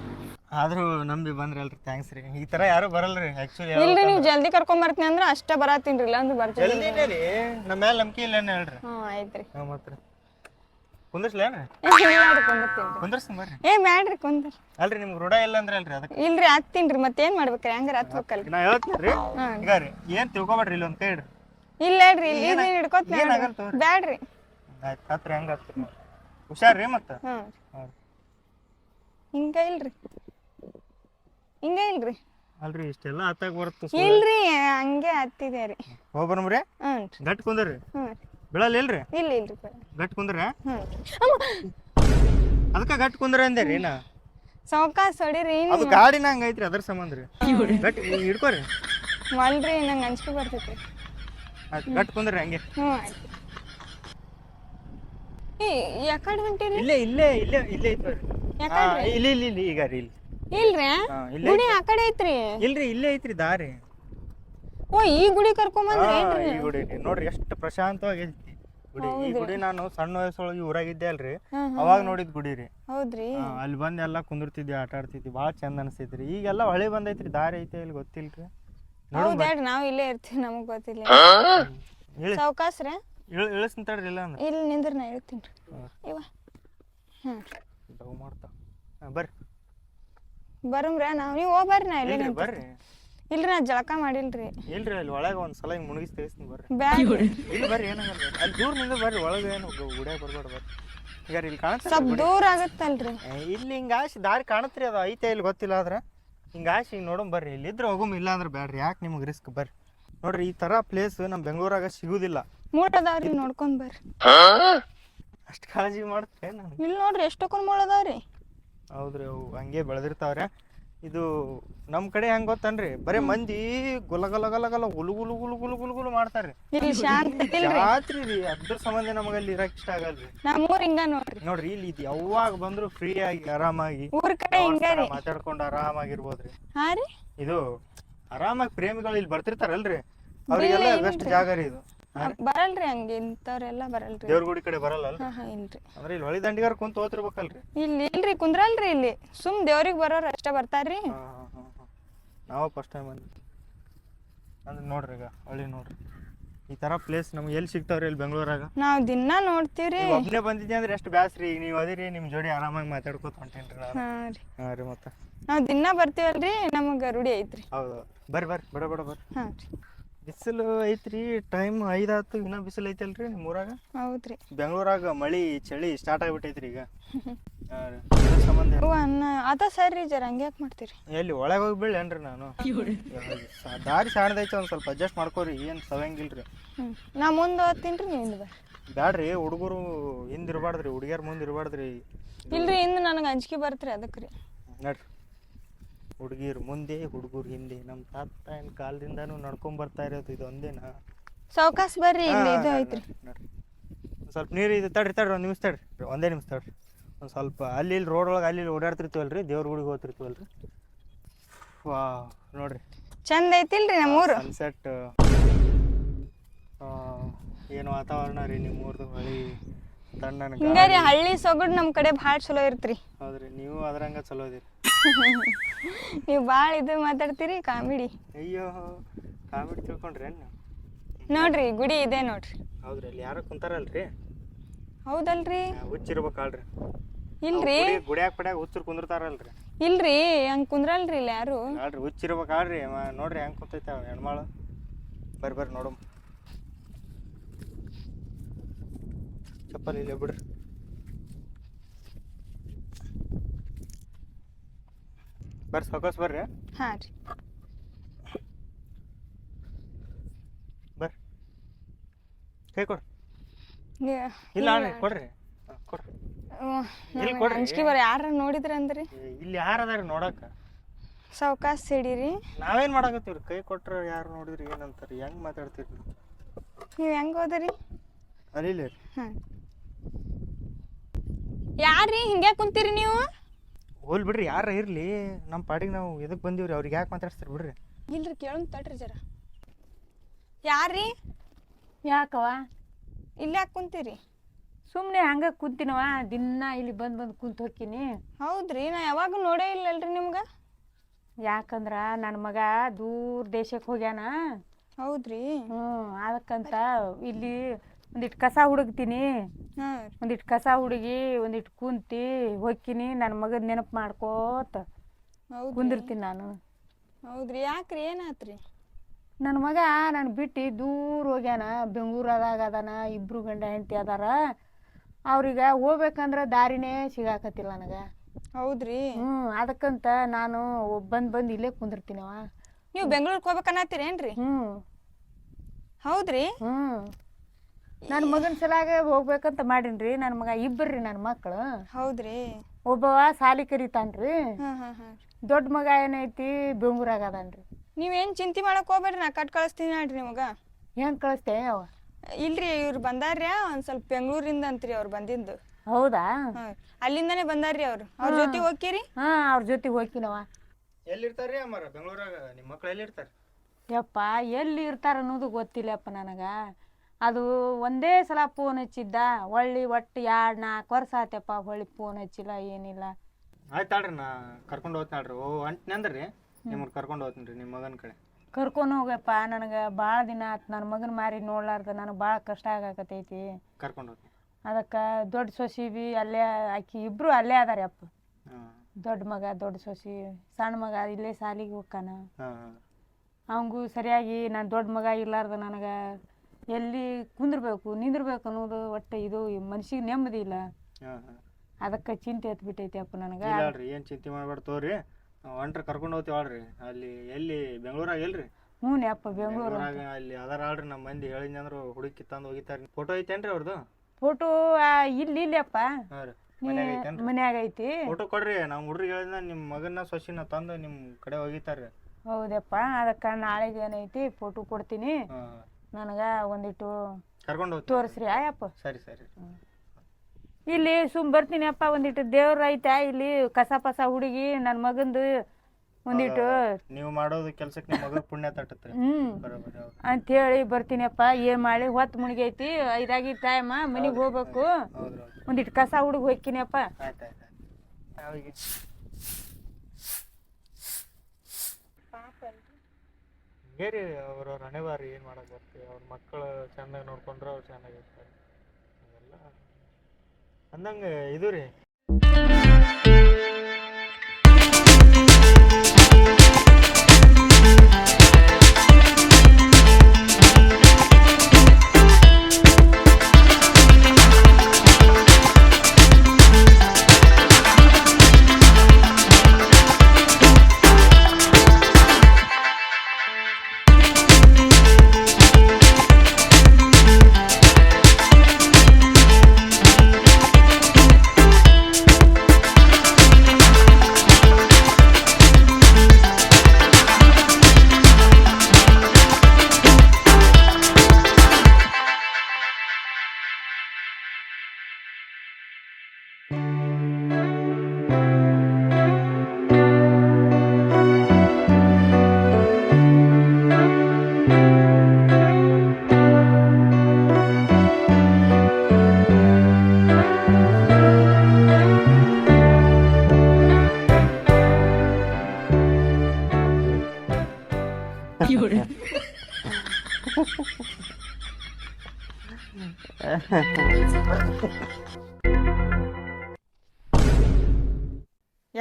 ಆದ್ರೂ ನಂಬಿ ಬಂದ್ರಿ ಅಲ್ರಿ ಥ್ಯಾಂಕ್ಸ್ ರೀ. ಈ ತರ ಯಾರು ಬರಲ್ರಿ ಆಕ್ಚುಲಿ ಇಲ್ರಿ ನೀವು ಜಲ್ದಿ ಕರ್ಕೊಂಡ್ ಬರ್ತೀನಿ ಅಂದ್ರ ಅಷ್ಟ ಬರಾತೀನ್ರಿ ಇಲ್ಲ ಅಂದ್ರೆ ಬರ್ತೀನಿ ಜಲ್ದಿನೇ ರೀ. ನಮ್ಮ ಮೇಲೆ ನಂಬಿಕೆ ಇಲ್ಲೇನೆ ಹೇಳ್ರಿ. ಹ್ಞೂ ಆಯ್ತ್ರಿ. ಹ್ಞೂ ರೀ ಕುಂದಿರ್ತೀನಿ ಬರ್ರಿ. ಏ ಬ್ಯಾಡ್ರಿ ಕುಂದ್ರಿ. ಅಲ್ರಿ ನಿಮ್ಗೆ ರೂಢ ಇಲ್ಲ ಅಂದ್ರೆ ಅಲ್ರಿ ಅದಕ್ಕೆ. ಇಲ್ರಿ ಹತ್ತೀನ್ರಿ ಮತ್ತೇನ್ ಮಾಡ್ಬೇಕ್ರಿ? ಹಂಗಾರ ಹತ್ಬೇಕಲ್ರಿ ನಾ ಹೇಳ್ತೀನಿ. ಈಗ ರೀ ಏನ್ ತಿಳ್ಕೊಬೇಡ್ರಿ ಇಲ್ಲಿ ಅಂತ ಇಡ್ರಿ. ಇಲ್ಲ ಹೇಳ್ರಿ ಇಲ್ಲಿ ಇದನ್ನ ಹಿಡ್ಕೊತ್ ಬ್ಯಾಡ್ರಿ. ಆಯ್ತು ಹತ್ರಿ ಹೆಂಗ ಹತ್ರಿ ಹುಷಾರ್ರಿ ಮತ್ತೆ. ಹಿಂಗ ಇಲ್ರಿ. ಹಿಂಗ ಇಲ್ರಿ. ಅಲ್ರಿ ಇಷ್ಟೆಲ್ಲ ಹತ್ತಾಗ ಬರುತ್ತೆ ಇಲ್ರಿ ಹಂಗೆ ಹತ್ತಿದೆ ರೀ. ಹೋಗ್ಬರ್ಮ್ರಿ ಗಟ್ ಕುಂದ್ರಿ. ಹ್ಞೂ ಬೀಳಲ್ಲ ಇಲ್ರಿ? ಇಲ್ಲ ಇಲ್ರಿ ಗಟ್ ಕುಂದ್ರ ಅದಕ್ಕ ಗಟ್ ಕುಂದ್ರ ಅಂದೆ ರೀ ನಾ? ಸಾವ್ಕಾಸ್ ಹೊಡಿರಿ ಅದು ಗಾಡಿನ ಹಂಗ ಐತ್ರಿ ಅದ್ರ ಸಂಬಂಧ ರೀ. ಗಟ್ ಹಿಡ್ಕೋರಿ. ಮಲ್ರಿ ನಂಗೆ ಅಂಜಿಕೆ ಬರ್ತೈತಿ ಆಯ್ತು ಗಟ್ ಕುಂದ್ರಿ ಹಂಗೆ? ಹ್ಞೂ ಆಯ್ತು. ಏ ಯಾಕಡೆ ಹೊಂಟಿರಿ? ಇಲ್ಲೇ ಇಲ್ಲೇ ಇಲ್ಲೇ ಇಲ್ಲೇ ಐತ್ರಿ ಇಲ್ಲ ಇಲ್ಲಿ ಇಲ್ಲಿ ಇಲ್ಲಿ ಈಗ ರೀ ಇಲ್ಲಿ. ಇಲ್ರಿ? ಹಾ, ಇಲ್ಲೇ ಗುಡಿ ಆ ಕಡೆ ಐತ್ರಿ? ಇಲ್ರಿ ಇಲ್ಲೇ ಐತ್ರಿ ದಾರಿ. ಓ ಈ ಗುಡಿ ಕರ್ಕೊಂಬಂದ್ರಿ ಹಾ, ಈ ಗುಡಿ ನೋಡ್ರಿ ಎಷ್ಟು ಪ್ರಶಾಂತವಾಗಿ ಐತಿ ಗುಡಿ. ಈ ಗುಡಿ ನಾನು ಸಣ್ಣ ವಯಸ್ಸೊಳಗೆ ಊರಾಗಿದ್ದೆ ಅಲ್ರಿ. ಅವಾಗ ನೋಡಿದ್ ಗುಡಿ ರೀ. ಹೌದ್ರಿ. ಅಲ್ಲಿ ಬಂದು ಎಲ್ಲ ಕುಂದಿರ್ತಿದ್ವಿ ಆಟ ಆಡ್ತಿದ್ವಿ. ಭಾಳ ಚಂದ ಅನಿಸ್ತೈತ್ರಿ ಈಗೆಲ್ಲ ಹೊಳೆ ಬಂದೈತ್ರಿ. ದಾರಿ ಐತೆ ಇಲ್ಲಿ ಗೊತ್ತಿಲ್ರಿ. ಹೌದ್ರಿ ನಾವು ಇಲ್ಲೇ ಇರ್ತೀವಿ ನಮಗ್ ಗೊತ್ತಿಲ್ಲ. ಹೇಳಿ. ಸಾವ್ಕಾಸ್ರ? ಇಳ ಇಳಿಸ್ತಾಡ್ರಿ ಇಲ್ಲ ಅಂದ್ರೆ. ಇಲ್ಲಿ ನಿಂದ್ರ ನಾ ಹೇಳ್ತೀನಿ ಹಾ. ಇವ. ಹ್ಮ್. ಡವ್ ಮಾಡ್ತಾ. ಹಾ, ಬರ್ರಿ. ಬರಮ್ರ ನಾವ್ ನೀವು ಹೋಗ್ಬರ್ರಿ ನಾ ಇಲ್ಲಿ ಬರ್ರಿ. ಇಲ್ರಿ ನಾ ಜಳಕ ಮಾಡಿಲ್ರಿ. ಇಲ್ರಿ ಅಲ್ಲಿ ಒಳಗೆ ಒಂದ್ ಸಲ ಹಿಂಗ್ ಮುಣಗಿಸ್ ತೆಗಿಸ್ತೀನಿ ಬರ್ರಿ. ಬ್ಯಾಡ ಇಲ್ಲಿ ಬರ್ರಿ ಏನಾಗಲ್ಲ ಅಲ್ಲಿ ದೂರ ನಿಂದ ಬರ್ರಿ ಒಳಗೆ ಏನು ಗುಡಿಯಾಗ ಬರ್ಬೇಡ ಬರ್ರಿ. ಈಗ ಇಲ್ಲಿ ಕಾಣತ್ತೆ ಸ್ವಲ್ಪ ದೂರ ಆಗತ್ತಲ್ರಿ. ಇಲ್ಲಿ ಹಿಂಗ ಆಶಿ ದಾರಿ ಕಾಣತ್ರಿ ಅದು ಐತೆ ಇಲ್ಲಿ ಗೊತ್ತಿಲ್ಲ ಆದ್ರೆ. ಹಿಂಗ ಆಶಿ ಹಿಂಗ್ ನೋಡಮ್ ಬರ್ರಿ. ಇಲ್ಲಿ ಇದ್ರೆ ಹೋಗುಮ್ ಇಲ್ಲ ಅಂದ್ರೆ ಬ್ಯಾಡ್ರಿ ಯಾಕೆ ನಿಮ್ಗೆ ರಿಸ್ಕ್ ಬರ್ರಿ. ನೋಡ್ರಿ ಈ ತರ ಪ್ಲೇಸ್ ನಮ್ಮ ಬೆಂಗಳೂರಾಗ ಸಿಗುದಿಲ್ಲ. ಮೂಳ್ ಅದಾವ್ರಿ ನೋಡ್ಕೊಂಡ್ ಬರ್ರಿ. ಅಷ್ಟು ಕಾಳಜಿ ಮಾಡ್ತೇನೆ ನಾನು. ಇಲ್ಲಿ ನೋಡ್ರಿ ಎಷ್ಟೊಕೊಂದ್ ಮೂಳ್ ಅದಾವ್ರಿ. ಹೌದ್ರಿ ಅವು ಹಂಗೆ ಬೆಳೆದಿರ್ತಾವ್ರೆ. ಇದು ನಮ್ ಕಡೆ ಹೆಂಗ್ ಗೊತ್ತನ್ರಿ? ಬರೇ ಮಂದಿ ಗುಲಗಲಗಲಗಲ ಗಲ ಗಲ ಗಲ ಗುಲು ಗುಲು ಗುಲು ಮಾಡ್ತಾರ್ರಿ. ಇಲ್ಲಿ ಶಾಂತ ಇಲ್ರಿ. ರಾತ್ರಿ ರೀ ಅದ್ರ ಸಂಬಂಧ ನಮಗ ಅಲ್ಲಿ ಇರಕ್ ಇಷ್ಟ ಆಗಲ್ರಿ. ನಮ್ಮೂರ್ ಹಿಂಗ ನೋಡ್ರಿ. ನೋಡ್ರಿ ಇಲ್ಲಿ ಇದು ಯಾವಾಗ ಬಂದ್ರು ಫ್ರೀ ಆಗಿ ಆರಾಮಾಗಿ ಊರ್ ಕಡೆ ಹಿಂಗ ರೀ. ಮಾತಾಡ್ಕೊಂಡು ಆರಾಮಾಗಿರ್ಬೋದ್ರಿ. ಹಾ ರೀ. ಇದು ಆರಾಮಾಗಿ ಪ್ರೇಮಿಗಳು ಇಲ್ಲಿ ಬರ್ತಿರ್ತಾರಲ್ರಿ. ಅವ್ರಿಗೆಲ್ಲ ಬೆಸ್ಟ್ ಜಾಗ ರೀ ಇದು. ಬರಲ್ರಿ ಹಂಗೆ ಇಂಥವ್ರೆಲ್ಲ ಬರಲ್ರಿ. ದೇವ್ರ ಗುಡಿ ಕಡೆ ಬರಲ್ಲ ಅಲ್ರಿ? ಹಾ ಹಾ ಇಲ್ರಿ. ಅಂದ್ರೆ ಇಲ್ಲಿ ಹೊಳಿ ದಂಡಿಗಾರ ಕುಂತ ಓದ್ತಿರ್ಬೇಕಲ್ರಿ? ಇಲ್ಲಿ ಇಲ್ರಿ ಕುಂದ್ರಲ್ರಿ ಇಲ್ಲಿ. ಸುಮ್ ದೇವ್ರಿಗೆ ಬರೋರು ಅಷ್ಟೇ ಬರ್ತಾರ್ರಿ. ಹಾ ಹಾ ಹಾ ಹಾ. ನಾವು ಫಸ್ಟ್ ಟೈಮ್ ಬಂದ್ವಿ. ಅಂದ್ರೆ ನೋಡ್ರಿ ಈಗ ಹೊಳಿ ನೋಡ್ರಿ. ಈ ತರ ಪ್ಲೇಸ್ ನಮ್ಗೆ ಎಲ್ಲಿ ಸಿಗ್ತಾವ್ರಿ ಇಲ್ಲಿ ಬೆಂಗಳೂರಾಗ? ನಾವು ದಿನ ನೋಡ್ತೀವ್ರಿ. ನೀವು ಒಬ್ಬನೇ ಬಂದಿದ್ದೆ ಅಂದ್ರೆ ಎಷ್ಟು ಬ್ಯಾಸ್ರಿ ನೀವು ಅದಿರಿ ನಿಮ್ಮ ಜೋಡಿ ಆರಾಮಾಗಿ ಮಾತಾಡ್ಕೊತ ಹೊಂಟೇನ್ರಿ ನಾನು ಹಾ ರೀ. ಹಾಂ ರೀ ಮತ್ತೆ. ನಾವ್ ದಿನ ಬರ್ತೀವಲ್ರಿ ನಮಗ ರೂಢಿ ಐತ್ರಿ. ಹೌದು. ಬರ್ರಿ ಬರ್ರಿ ಬಡ ಬಡ ಬರ್ರಿ. ಹಾ ರೀ. ಬಿಸಿಲು ಐತ್ರಿ ಟೈಮ್ ಐದಾತು ಇನ್ನ ಬಿಸಿಲು ಐತಲ್ರಿ ನಿಮ್ಮ ಊರಾಗ ಹೌದ್ರಿ. ಬೆಂಗಳೂರಾಗ ಮಳಿ ಚಳಿ ಸ್ಟಾರ್ಟ್ ಆಗ್ಬಿಟ್ಟೈತ್ರಿ ಈಗ. *laughs* ಸಂಬಂಧ ಓ ಅನ್ನ ಅದ ಸರಿ ಜರ ಹಂಗೆ ಯಾಕೆ ಮಾಡ್ತೀರಿ? ಎಲ್ಲಿ ಒಳಗೆ ಹೋಗಿ ಬೀಳೇನ್ರಿ ನಾನು? ಸ- ದಾರಿ ಸಾಣದೈತೆ ಒಂದು ಸ್ವಲ್ಪ ಅಡ್ಜಸ್ಟ್ ಮಾಡ್ಕೋರಿ ಏನು ಸವಂಗಿಲ್ರಿ ಹ್ಮ್ ನಾ ಮುಂದೆ ಓದ್ತೀನಿ ನೀವು ಹಿಂದೆ ಬರ್ರಿ. ಬ್ಯಾಡ್ರಿ ಹುಡುಗರು ಹಿಂದಿರ್ಬಾರ್ದ್ರಿ ಹುಡುಗಿಯರ್ ಮುಂದೆ ಇರಬಾರ್ದ್ರಿ. ಇಲ್ರಿ ಹಿಂದೆ ನನಗೆ ಅಂಜಿಕೆ ಬರ್ತ್ರಿ ಅದಕ್ಕೆ ರೀ ನಡ್ರಿ. ಹುಡುಗಿರು ಮುಂದೆ ಹುಡುಗರು ಹಿಂದೆ ನಮ್ಮ ತಾತ ಏನು ಕಾಲದಿಂದಾನು ನಡ್ಕೊಂಡ್ ಬರ್ತಾ ಇರೋದು ಇದು ಒಂದೇನಾ? ಬರ್ರಿ ಇಲ್ಲಿ ಇದು ಐತ್ರಿ. ಸ್ವಲ್ಪ ನೀರು ಇದು ತಡ್ರಿ ತಡ್ರಿ ಒಂದು ನಿಮಿಷ ತಡ್ರಿ ಒಂದೇ ನಿಮಿಷ ತಡ್ರಿ. ಒಂದು ಸ್ವಲ್ಪ ಅಲ್ಲಿ ಇಲ್ಲಿ ರೋಡ್ ಒಳಗೆ ಅಲ್ಲಿ ಇಲ್ಲಿ ಓಡಾಡ್ತಿರ್ತೀವಲ್ರಿ ದೇವ್ರ ಗುಡಿಗೆ ಹೋಗ್ತಿರ್ತೀವಲ್ರಿ. ವಾ ನೋಡ್ರಿ. ಚಂದ ಐತಿಲ್ರಿ ನಮ್ಮ ಊರು ಸನ್ಸೆಟ್ ಏನು ವಾತಾವರಣ ರೀ ನಿಮ್ಮ ಊರ್ದು ಹೊಳಿ ತಣ್ಣನ. ಹಿಂಗಾರಿ ಹಳ್ಳಿ ಸೊಗಡು ನಮ್ಮ ಕಡೆ ಭಾಳ ಚಲೋ ಇರ್ತ್ರಿ. ಹೌದ್ರಿ ನೀವು ಅದ್ರಂಗ ಚಲೋ ಇದೀರಿ. ನೀವು ಭಾಳ ಇದು ಮಾತಾಡ್ತೀರಿ ಕಾಮಿಡಿ. ಅಯ್ಯೋ ಕಾಮಿಡಿ ತಿಳ್ಕೊಂಡ್ರಿ ಏನು? ನೋಡ್ರಿ ಗುಡಿ ಇದೆ ನೋಡ್ರಿ. ಹೌದ್ರಿ ಅಲ್ಲಿ ಯಾರೋ ಕುಂತಾರಲ್ರಿ? ಹೌದಲ್ರಿ. ಹುಚ್ಚಿರ್ಬೇಕಲ್ರಿ. ಇಲ್ರಿ. ಗುಡಿಯಾಗ ಪಡ್ಯಾಗ ಹುಚ್ಚರು ಕುಂದಿರ್ತಾರಲ್ರಿ. ಇಲ್ರಿ ಹಂಗ್ ಕುಂದ್ರಲ್ರಿ ಇಲ್ಲಿ ಯಾರು. ಅಲ್ರಿ ಹುಚ್ಚಿರ್ಬೇಕಾಳ್ರಿ ನೋಡ್ರಿ ಹೆಂಗ್ ಕುಂತೈತೆ ಹೆಣ್ಮಾಳು. ಬರ್ರಿ ಬರ್ರಿ ನೋಡಮ್. ಚಪ್ಪಲಿ ಇಲ್ಲ ಬಿಡ್ರಿ. ಬರ್ರಿ ಸಾಕೋಸ್ ಬರ್ರಿ. ಹಾ ರೀ. ಬರ್ರಿ. ಕೈ ಕೊಡ್ರಿ ಇಲ್ಲ ಅಣ್ಣ ಕೊಡ್ರಿ. ಹಾ, ಕೊಡ್ರಿ. ಇಲ್ಲಿ ಕೊಡ್ರಿ. ಅಂಜಿಕೆ ಬರ ಯಾರ ನೋಡಿದ್ರ ಅಂದ್ರಿ? ಇಲ್ಲಿ ಯಾರು ಅದಾರ ನೋಡಕ್ಕ? ಸಾವ್ಕಾಸ್ ಸಿಡಿರಿ. ನಾವೇನ್ ಮಾಡಾಕತ್ತೀವ್ರಿ? ಕೈ ಕೊಟ್ರ ಯಾರು ನೋಡಿದ್ರಿ ಏನಂತಾರ? ಹೆಂಗ್ ಮಾತಾಡ್ತೀರಿ ನೀವು? ಹೆಂಗ್ ಹೋದ್ರಿ ಅಲ್ಲಿ ಹಾ. ಯಾರ್ರಿ ಹಿಂಗ್ಯಾಕ್ ಕುಂತೀರಿ ನೀವು? ಹೋಲ್ ಬಿಡ್ರಿ ಯಾರ ಇರ್ಲಿ. ನಮ್ಮ ಪಾಡಿಗೆ ನಾವು ಎದಕ್ ಬಂದೀವ್ರಿ? ಅವ್ರಿಗೆ ಯಾಕೆ ಮಾತಾಡ್ಸ್ತಾರೆ ಬಿಡ್ರಿ? ಇಲ್ರಿ ಕೇಳೋನ್ ತಡ್ರಿ ಜರ. ಯಾರ್ರಿ? ಯಾಕವ ಇಲ್ಲಿ ಯಾಕೆ ಕುಂತೀರಿ? ಸುಮ್ಮನೆ ಹಂಗ ಕುಂತಿನವ ದಿನ ಇಲ್ಲಿ ಬಂದು ಬಂದು ಕುಂತ ಹೋಗ್ತೀನಿ ಹೌದ್ರಿ ನಾ ಯಾವಾಗ ನೋಡೇ ಇಲ್ಲಲ್ರಿ ನಿಮ್ಗೆ? ಯಾಕಂದ್ರ ನನ್ನ ಮಗ ದೂರ ದೇಶಕ್ಕೆ ಹೋಗ್ಯಾನ. ಹೌದ್ರಿ. ಹ್ಞೂ ಅದಕ್ಕಂತ ಇಲ್ಲಿ ಒಂದಿಟ್ಟು ಕಸ ಹುಡುಕ್ತೀನಿ. ಹಾ ಒಂದಿಟ್ಟು ಕಸ ಹುಡುಗಿ ಒಂದಿಟ್ಟು ಕುಂತಿ ಹೋಗ್ತೀನಿ ನನ್ನ ಮಗದ ನೆನಪು ಮಾಡ್ಕೋತ ಹೌದ್ರಿ. ಕುಂದಿರ್ತೀನಿ ನಾನು. ಹೌದ್ರಿ. ಯಾಕ್ರಿ? ಏನಾತ್ರಿ? ನನ್ನ ಮಗ ನಾನು ಬಿಟ್ಟು ದೂರ ಹೋಗ್ಯಾನ. ಬೆಂಗಳೂರದಾಗ ಅದಾನ ಇಬ್ರು ಗಂಡ ಹೆಂಡತಿ ಅದಾರ. ಅವ್ರಿಗೆ ಹೋಗ್ಬೇಕಂದ್ರೆ ದಾರಿನೇ ಸಿಗಾಕತ್ತಿಲ್ಲ ನನಗೆ. ಹೌದ್ರಿ. ಹ್ಞೂ ಅದಕ್ಕಂತ ನಾನು ಬಂದು ಬಂದು ಇಲ್ಲೇ ಕುಂದಿರ್ತೀನವ. ನೀವು ಬೆಂಗ್ಳೂರ್ಗೆ ಹೋಗ್ಬೇಕನ್ನತ್ತೀರೇನ್ರಿ? ಹ್ಞೂ ಹೌದ್ರಿ. ಹ್ಞೂ ನನ್ನ ಮಗನ ಸಲಾಗ ಹೋಗ್ಬೇಕಂತ ಮಾಡೀನ್ರಿ ನನ್ನ ಮಗ ಇಬ್ಬರ್ರಿ ನನ್ನ ಮಕ್ಕಳು ಹೌದ್ರಿ. ಒಬ್ಬವ ಸಾಲಿ ಕರಿತಾನ್ರಿ. ಹಾ ಹಾ ಹಾ. ದೊಡ್ಡ ಮಗ ಏನೈತಿ ಬೆಂಗ್ಳೂರಾಗ ಅದಾನ್ರಿ ನೀವೇನ್ ಚಿಂತೆ ಮಾಡಕ್ ಹೋಗ್ಬೇಡ್ರಿ ನಾ ಕಟ್ ಕಳಿಸ್ತೀನಿ ನೋಡ್ರಿ ನಿಮಗ. ಹೆಂಗ್ ಕಳಿಸ್ತೇ ಅವ ಇಲ್ರಿ ಇವ್ರು ಬಂದಾರ್ಯ ಒಂದ್ ಸ್ವಲ್ಪ ಬೆಂಗ್ಳೂರಿಂದ ಅಂತ್ರಿ ಅವ್ರು ಬಂದಿದ್ದು. ಹೌದಾ? ಹಾ ಅಲ್ಲಿಂದಾನೇ ಬಂದಾರ್ರಿ ಅವ್ರು. ಅವ್ರ ಜೊತೆ ಹೋಗ್ತೀರಿ ಹಾ ಅವ್ರ ಜೊತೆ ಹೋಗ್ತೀನವ ಎಲ್ಲಿರ್ತಾರ್ರಿ ಅಮ್ಮಾರ ಬೆಂಗಳೂರಾಗ ನಿಮ್ಮ ಮಕ್ಳು ಎಲ್ಲಿರ್ತಾರೆ? ಯಪ್ಪ ಎಲ್ಲಿ ಇರ್ತಾರ ಅನ್ನೋದು ಗೊತ್ತಿಲ್ಲಪ್ಪ ನನಗೆ. ಅದು ಒಂದೇ ಸಲ ಫೋನ್ ಹಚ್ಚಿದ್ದ? ಹೊಳ್ಳಿ ಒಟ್ಟು ಎರಡು ನಾಲ್ಕು ವರ್ಷ ಆತಪ್ಪ ಹೊಳ್ಳಿ ಫೋನ್ ಹಚ್ಚಿಲ್ಲ ಏನಿಲ್ಲ. ಆಯ್ತಾಳ್ರಿ ನಾ ಕರ್ಕೊಂಡು ಹೋಗ್ತಾಳ್ರಿ ಓ ಅಂಟ್ನಿ ಅಂದ್ರಿ? ನಿಮ್ಮನ್ನ ಕರ್ಕೊಂಡು ಹೋಗ್ತೀನಿ ರೀ ನಿಮ್ಮ ಮಗನ ಕಡೆ. ಕರ್ಕೊಂಡು ಹೋಗಪ್ಪ ನನಗೆ ಭಾಳ ದಿನ ಆತು. ನನ್ನ ಮಗನ ಮಾರಿ ನೋಡ್ಲಾರ್ದ ನನಗೆ ಭಾಳ ಕಷ್ಟ ಆಗಾಕತೈತಿ ಕರ್ಕೊಂಡು ಹೋಗ್ತೀನಿ ಅದಕ್ಕೆ ದೊಡ್ಡ ಸೊಸಿ ಬಿ ಅಲ್ಲೇ ಆಕಿ ಇಬ್ರು ಅಲ್ಲೇ ಅದಾರ ಅಪ್ಪ. ಹಾಂ. ದೊಡ್ಡ ಮಗ ದೊಡ್ಡ ಸೊಸಿ ಸಣ್ಣ ಮಗ ಇಲ್ಲೇ ಸಾಲಿಗೆ ಹೋಗ್ತಾನ ಹಾಂ ಹಾಂ. ಅವಂಗೂ ಸರಿಯಾಗಿ ನಾನು ದೊಡ್ಡ ಮಗ ಇರ್ಲಾರ್ದ ನನಗೆ ಎಲ್ಲಿ ಕುಂದಿರ್ಬೇಕು ನಿಂದಿರ್ಬೇಕು ಅನ್ನೋದು ಒಟ್ಟು ಇದು ಮನ್ಸಿಗೆ ನೆಮ್ಮದಿ ಇಲ್ಲ. ಅದಕ್ಕೆ ಚಿಂತೆ ಎತ್ಬಿಟ್ಟೈತಿ ಅಪ್ಪ ನನಗೆ. ಹೇಳ್ರಿ ಏನು ಚಿಂತೆ ಮಾಡ್ಬೇಡ ತೋರಿ ಒಂಟ್ರ ಕರ್ಕೊಂಡು ಹೋಗ್ತೀವಿ ಅಲ್ರಿ ಅಲ್ಲಿ ಎಲ್ಲಿ ಬೆಂಗಳೂರಾಗ ಎಲ್ರಿ? ಹ್ಞೂ ಅಪ್ಪ ಬೆಂಗಳೂರು ಬೆಂಗಳೂರಾಗ ಅಲ್ಲಿ ಅದಾರ ಆಳ್ರಿ ನಮ್ಮ ಮಂದಿ. ಹೇಳಿದ್ನಿ ಅಂದ್ರೆ ಹುಡುಕಿ ತಂದು ಹೋಗಿತಾರ ಫೋಟೋ ಐತೇನ್ರಿ ಅವ್ರದ್ದು ಫೋಟೋ ಇಲ್ಲಿ ಇಲ್ಲಿ ಅಪ್ಪ. ಹಾಂ ರೀ. ಮನ್ಯಾಗ ಐತೇನ್ರಿ? ಮನ್ಯಾಗ ಐತಿ. ಫೋಟೋ ಕೊಡ್ರಿ. ನಮ್ಮ ಹುಡ್ರಿಗೆ ಹೇಳಿದ ನಿಮ್ಮ ಮಗನ ಸೊಸಿನ ತಂದು ನಿಮ್ಮ ಕಡೆ ಹೋಗಿತಾರ ಹೌದಪ್ಪ. ಅದಕ್ಕೆ ನಾಳೆಗೆ ಏನೈತಿ ಫೋಟೋ ಕೊಡ್ತೀನಿ ಹಾಂ. ನನಗೆ ಒಂದಿಟ್ಟು ಕರ್ಕೊಂಡು ತೋರಿಸ್ರಿ. ಆಯಪ್ಪ. ಸರಿ ಸರಿ. ಇಲ್ಲಿ ಸುಮ್ ಬರ್ತೀನಿ ಅಪ್ಪ ಒಂದಿಟ್ಟು ದೇವ್ರ ಐತೆ ಇಲ್ಲಿ ಕಸ ಪಸ ಹುಡುಗಿ ನನ್ನ ಮಗಂದು ಒಂದಿಟ್ಟು ನೀವು ಮಾಡೋದು ಕೆಲಸಕ್ಕೆ ನಿಮ್ಮ ಪುಣ್ಯ ತಟ್ಟ ಹ್ಮ್. ಹೇಳಿ ಹೌದು. ಬರ್ತೀನಪ್ಪ ಏನ್ ಮಾಡಿ ಹೊತ್ತು ಮುಳುಗೈತಿ ಐದಾಗಿ ಟೈಮ ಮನಿಗ್ ಹೋಗ್ಬೇಕು. ಹೌದು ಒಂದಿಟ್ಟು ಕಸ ಹುಡುಗ ಹೋಗ್ತೀನಪ್ಪ ಆಯ್ತು ಆಯ್ತು ಆಯ್ತು. ಅವಿಗೆ ಹಿಂಗೇ ಅವರ ಹಣೆ ಬಾರಿ ಏನು ಮಾಡೋಕೆ ಬರ್ತೀವಿ ಅವ್ರ ಮಕ್ಕಳು ಚೆನ್ನಾಗಿ ನೋಡ್ಕೊಂಡ್ರೆ ಅವ್ರು ಚೆನ್ನಾಗಿರ್ತಾರೆ ಅವೆಲ್ಲ ಅಂದಂಗೆ ಇದು ರೀ.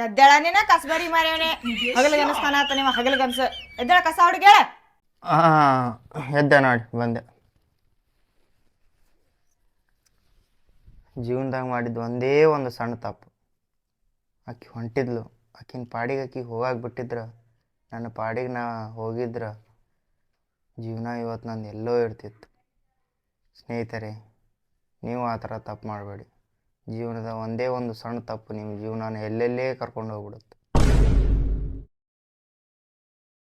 ಎದ್ದೇಳ ಕಸಬರಿ ಮಾರ್ಯವನೆ ಹಗಲಿಗೆ ಅನಿಸ್ತಾನ ಆತ ನಿಮ್ಮ ಹಗಲಿಗೆ ಅನ್ಸ ಎದ್ದೇಳ ಕಸ ಹುಡುಗೇಳ ಎದ್ದೆ ನೋಡಿ, ಬಂದೆ. ಜೀವನದಾಗ ಮಾಡಿದ್ದು ಒಂದೇ ಒಂದು ಸಣ್ಣ ತಪ್ಪು. ಆಕಿ ಹೊಂಟಿದ್ಲು. ಆಕಿನ ಪಾಡಿಗೆ ಆಕಿ ಹೋಗಾಕ್ ಬಿಟ್ಟಿದ್ರ. ನನ್ನ ಪಾಡಿಗೆ ನಾ ಹೋಗಿದ್ರ. ಜೀವನ ಇವತ್ತು ನಂದು ಎಲ್ಲೋ ಇರ್ತಿತ್ತು. ಸ್ನೇಹಿತರೆ, ನೀವು ಆ ಥರ ತಪ್ಪು ಮಾಡಬೇಡಿ. ಜೀವನದ ಒಂದೇ ಒಂದು ಸಣ್ಣ ತಪ್ಪು ನಿಮ್ಮ ಜೀವನನ ಎಲ್ಲೆಲ್ಲೇ ಕರ್ಕೊಂಡು ಹೋಗ್ಬಿಡುತ್ತೆ.